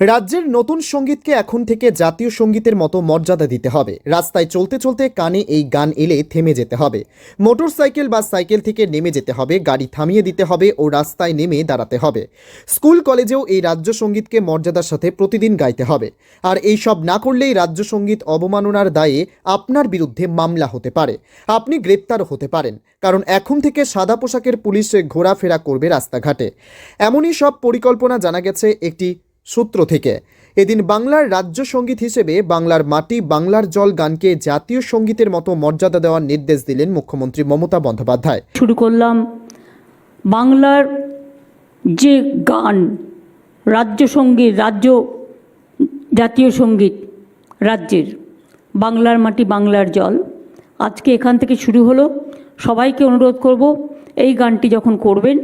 রাজ্যের নতুন সঙ্গীতকে এখন থেকে জাতীয় সঙ্গীতের মতো মর্যাদা দিতে হবে। রাস্তায় চলতে চলতে কানে এই গান এলে থেমে যেতে হবে। মোটর সাইকেল বা সাইকেল থেকে নেমে যেতে হবে, গাড়ি থামিয়ে দিতে হবে ও রাস্তায় নেমে দাঁড়াতে হবে। স্কুল, কলেজেও এই রাজ্য সঙ্গীতকে মর্যাদার সাথে প্রতিদিন গাইতে হবে। আর এই সব না করলেই রাজ্য সংগীত অবমাননার দায়ে আপনার বিরুদ্ধে মামলা হতে পারে। আপনি গ্রেপ্তারও হতে পারেন, কারণ এখন থেকে সাদা পোশাকের পুলিশ ঘোরাফেরা করবে রাস্তাঘাটে। এমনই সব পরিকল্পনা জানা গেছে একটি সূত্র থেকে। এদিন বাংলার রাজ্য সংগীত হিসেবে বাংলার মাটি, বাংলার জল গানকে জাতীয় সঙ্গীতের মতো মর্যাদা দেওয়ার নির্দেশ দিলেন মুখ্যমন্ত্রী মমতা বন্দ্যোপাধ্যায়। শুরু করলাম বাংলার যে গান, রাজ্য সংগীত, রাজ্য জাতীয় সংগীত রাজ্যের, বাংলার মাটি, বাংলার জল। আজকে এখান থেকে শুরু হলো। সবাইকে অনুরোধ করব, এই গানটি যখন করবেন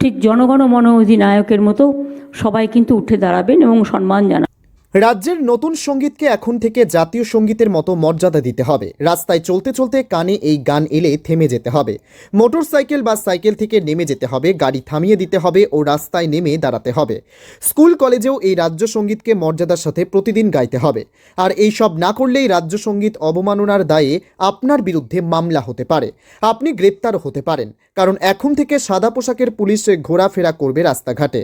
ঠিক জনগণ মন অধিনায়কের মতো সবাই কিন্তু উঠে দাঁড়াবেন এবং সম্মান জানাবেন। রাজ্যের নতুন সঙ্গীতকে এখন থেকে জাতীয় সঙ্গীতের মতো মর্যাদা দিতে হবে। রাস্তায় চলতে চলতে কানে এই গান এলে থেমে যেতে হবে। মোটর সাইকেল বা সাইকেল থেকে নেমে যেতে হবে, গাড়ি থামিয়ে দিতে হবে ও রাস্তায় নেমে দাঁড়াতে হবে। স্কুল, কলেজেও এই রাজ্য সঙ্গীতকে মর্যাদার সাথে প্রতিদিন গাইতে হবে। আর এই সব না করলেই রাজ্য সংগীত অবমাননার দায়ে আপনার বিরুদ্ধে মামলা হতে পারে। আপনি গ্রেপ্তারও হতে পারেন, কারণ এখন থেকে সাদা পোশাকের পুলিশ ঘোরাফেরা করবে রাস্তাঘাটে।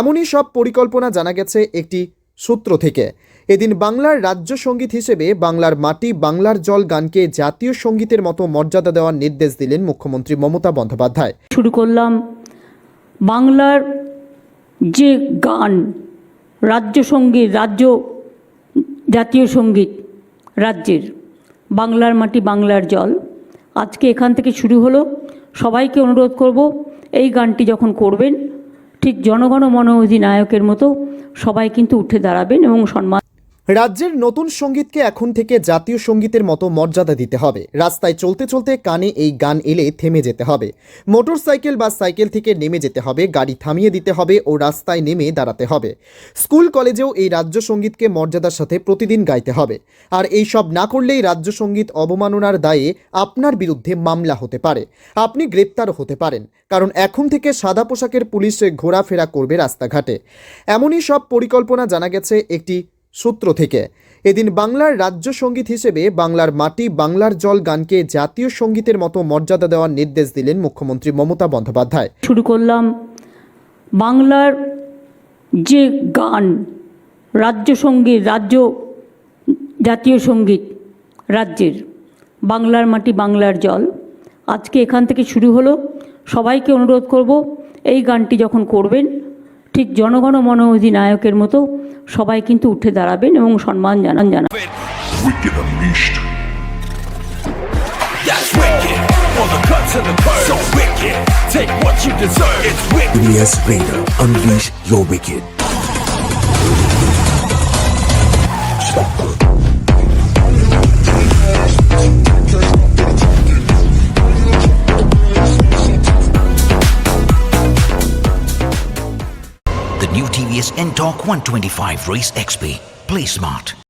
এমনই সব পরিকল্পনা জানা গেছে একটি সূত্র থেকে। এদিন বাংলার রাজ্য সংগীত হিসেবে বাংলার মাটি, বাংলার জল গানকে জাতীয় সঙ্গীতের মতো মর্যাদা দেওয়ার নির্দেশ দিলেন মুখ্যমন্ত্রী মমতা বন্দ্যোপাধ্যায়। শুরু করলাম বাংলার যে গান, রাজ্য সংগীত, রাজ্য জাতীয় সংগীত রাজ্যের, বাংলার মাটি, বাংলার জল। আজকে এখান থেকে শুরু হলো। সবাইকে অনুরোধ করব এই গানটি যখন করবেন ঠিক জনগণ মন অধিনায়কের মতো সবাই কিন্তু উঠে দাঁড়াবেন এবং সম্মান রাজ্যের নতুন সঙ্গীতকে এখন থেকে জাতীয় সঙ্গীতের মতো মর্যাদা দিতে হবে। রাস্তায় চলতে চলতে কানে এই গান এলে থেমে যেতে হবে। মোটরসাইকেল বা সাইকেল থেকে নেমে যেতে হবে, গাড়ি থামিয়ে দিতে হবে ও রাস্তায় নেমে দাঁড়াতে হবে। স্কুল, কলেজেও এই রাজ্য সঙ্গীতকে মর্যাদার সাথে প্রতিদিন গাইতে হবে। আর এই সব না করলেই রাজ্য সংগীত অবমাননার দায়ে আপনার বিরুদ্ধে মামলা হতে পারে। আপনি গ্রেপ্তারও হতে পারেন, কারণ এখন থেকে সাদা পোশাকের পুলিশ ঘোরাফেরা করবে রাস্তাঘাটে। এমনই সব পরিকল্পনা জানা গেছে একটি সূত্র থেকে। এদিন বাংলার রাজ্য সংগীত হিসেবে বাংলার মাটি, বাংলার জল গানকে জাতীয় সঙ্গীতের মতো মর্যাদা দেওয়ার নির্দেশ দিলেন মুখ্যমন্ত্রী মমতা বন্দ্যোপাধ্যায়। শুরু করলাম বাংলার যে গান, রাজ্য সংগীত, রাজ্য জাতীয় সংগীত রাজ্যের, বাংলার মাটি, বাংলার জল। আজকে এখান থেকে শুরু হলো। সবাইকে অনুরোধ করব, এই গানটি যখন করবেন ঠিক জনগণ মন অধিনায়কের মতো সবাই কিন্তু উঠে দাঁড়াবেন এবং সম্মান জানান জানান। Unleash your That's new TVS NTORQ 125 Race XP. Play smart.